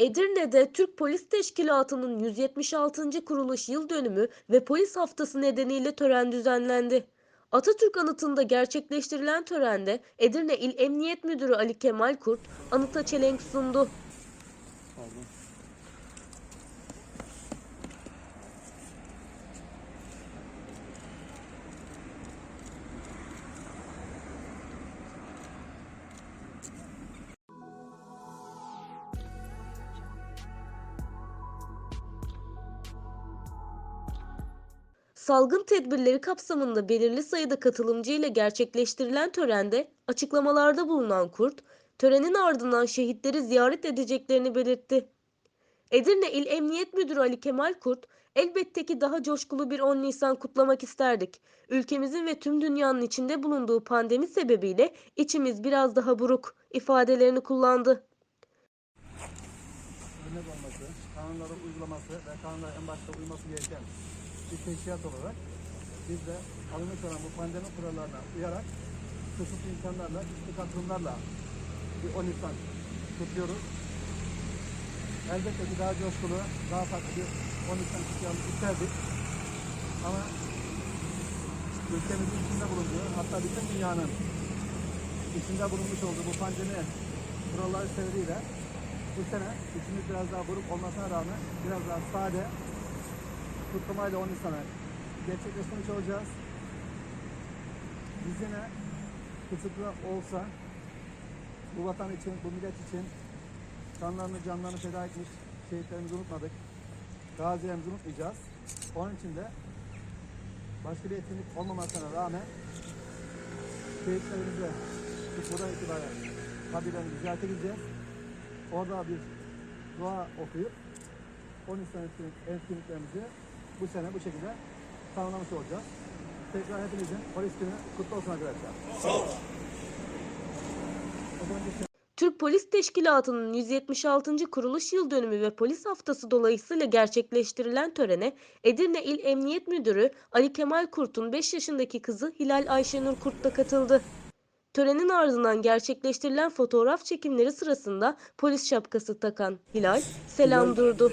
Edirne'de Türk Polis Teşkilatı'nın 176. kuruluş yıl dönümü ve polis haftası nedeniyle tören düzenlendi. Atatürk Anıtı'nda gerçekleştirilen törende Edirne İl Emniyet Müdürü Ali Kemal Kurt anıta çelenk sundu. Salgın tedbirleri kapsamında belirli sayıda katılımcı ile gerçekleştirilen törende açıklamalarda bulunan Kurt, törenin ardından şehitleri ziyaret edeceklerini belirtti. Edirne İl Emniyet Müdürü Ali Kemal Kurt, elbette ki daha coşkulu bir 10 Nisan kutlamak isterdik. Ülkemizin ve tüm dünyanın içinde bulunduğu pandemi sebebiyle içimiz biraz daha buruk ifadelerini kullandı. örnek olması, kanunların uygulaması ve kanunlara en başta uyması gereken bir teşkilat olarak biz de alınmış olan bu pandemi kurallarına uyarak kısıtlı imkanlarla, kısıtlı katılımlarla bir 10 Nisan kutluyoruz. Elbette ki daha coşkulu, daha farklı bir 10 Nisan kutlayalım isterdik. Ama ülkemizin içinde bulunduğu, hatta bütün dünyanın içinde bulunmuş olduğu bu pandemi kuralları sebebiyle bu sene içimiz biraz daha buruk olmasına rağmen biraz daha sade kutlamayla 10 Nisan'ı gerçekleştirmiş olacağız. Biz yine kısıtlı olsa bu vatan için, bu millet için kanlarını, canlarını feda etmiş şehitlerimizi unutmadık. Gazilerimizi unutmayacağız. Onun için de başka bir etkinlik olmamasına rağmen şehitlerimize buradan itibaren kabirlerini ziyarete gideceğiz. Orada bir dua okuyup 10 Nisan etkinlik, etkinliklerimizi bu sene bu şekilde tamamlamış olacağız. Tekrar hepinizin polis günü kutlu olsun arkadaşlar. Sağ olun. Türk Polis Teşkilatı'nın 176. kuruluş yıl dönümü ve polis haftası dolayısıyla gerçekleştirilen törene Edirne İl Emniyet Müdürü Ali Kemal Kurt'un 5 yaşındaki kızı Hilal Ayşenur Kurt da katıldı. Törenin ardından gerçekleştirilen fotoğraf çekimleri sırasında polis şapkası takan Hilal selam durdu.